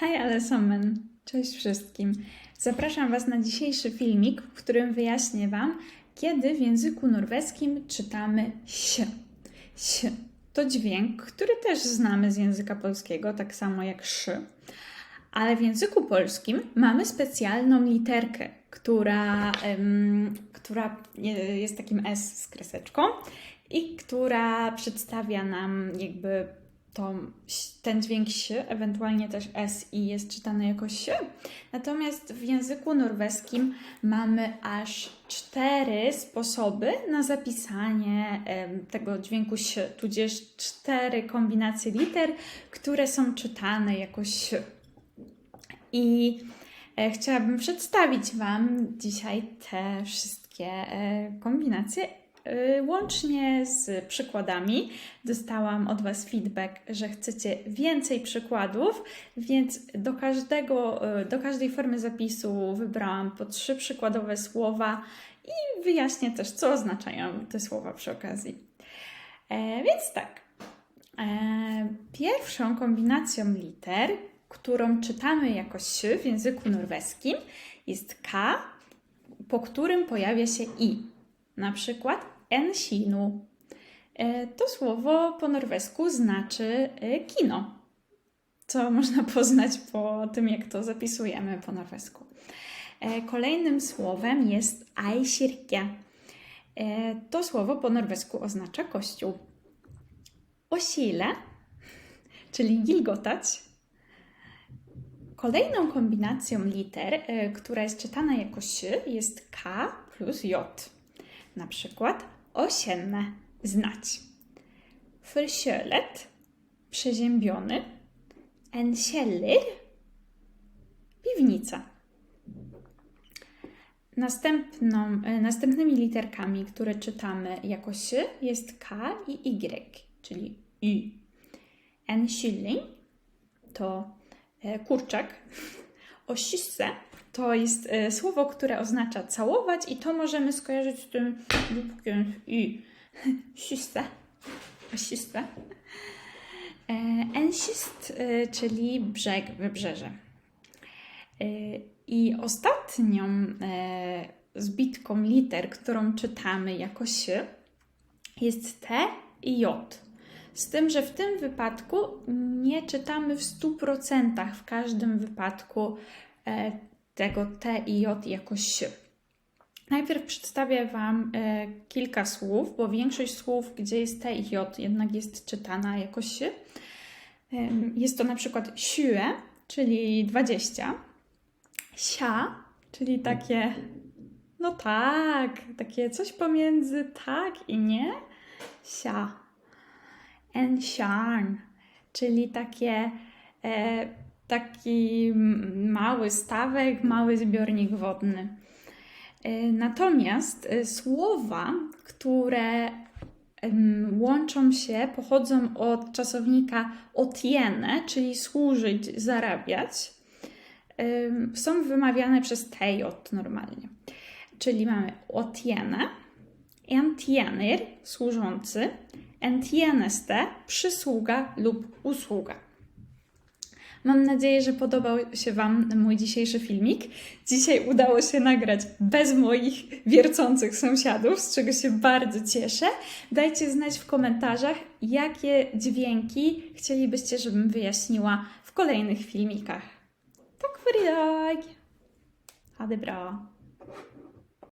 Hej, Alesomen! Cześć wszystkim! Zapraszam Was na dzisiejszy filmik, w którym wyjaśnię Wam, kiedy w języku norweskim czytamy się. Sie to dźwięk, który też znamy z języka polskiego, tak samo jak szy. Ale w języku polskim mamy specjalną literkę, która, em, która je- jest takim S z kreseczką i która przedstawia nam jakby tą, ten dźwięk się, ewentualnie też S i jest czytane jako się. Natomiast w języku norweskim mamy aż cztery sposoby na zapisanie tego dźwięku się, tudzież cztery kombinacje liter, które są czytane jako się. I e, chciałabym przedstawić Wam dzisiaj te wszystkie e, kombinacje. E, Łącznie z przykładami dostałam od Was feedback, że chcecie więcej przykładów, więc do, każdego, e, do każdej formy zapisu wybrałam po trzy przykładowe słowa i wyjaśnię też, co oznaczają te słowa przy okazji. E, więc tak. E, pierwszą kombinacją liter, którą czytamy jako sy w języku norweskim, jest k, po którym pojawia się i. Na przykład ensinu. E, to słowo po norwesku znaczy e, kino, co można poznać po tym, jak to zapisujemy po norwesku. E, Kolejnym słowem jest eikirke. To słowo po norwesku oznacza kościół. Osile, czyli gilgotać. Kolejną kombinacją liter, która jest czytana jako sy, jest K plus J. Na przykład osienne, znać. Förkjölet, przeziębiony. En piwnica. Następną, e, następnymi literkami, które czytamy jako sy, jest K i Y, czyli Y. En to e, kurczak. Osisse to jest e, słowo, które oznacza całować i to możemy skojarzyć z tym lubkiem Y. Kysse. Osisse. E, Enkist, e, czyli brzeg, wybrzeże. E, I ostatnią e, zbitką liter, którą czytamy jako się, jest T i J. Z tym, że w tym wypadku nie czytamy w 100% w każdym wypadku e, tego T i J jako się. Najpierw przedstawię Wam e, kilka słów, bo większość słów, gdzie jest T i J, jednak jest czytana jako. Em, Jest to na przykład siue, czyli 20, sia, czyli takie, no tak, takie coś pomiędzy tak i nie, sia. Ensharn, czyli takie, e, taki mały stawek, mały zbiornik wodny. E, Natomiast e, słowa, które łączą się, pochodzą od czasownika otiene, czyli służyć, zarabiać, są wymawiane przez TJ normalnie. Czyli mamy otiene, entiener, służący, entieneste, przysługa lub usługa. Mam nadzieję, że podobał się Wam mój dzisiejszy filmik. Dzisiaj udało się nagrać bez moich wiercących sąsiadów, z czego się bardzo cieszę. Dajcie znać w komentarzach, jakie dźwięki chcielibyście, żebym wyjaśniła w kolejnych filmikach. Tak för idag! Ha det bra!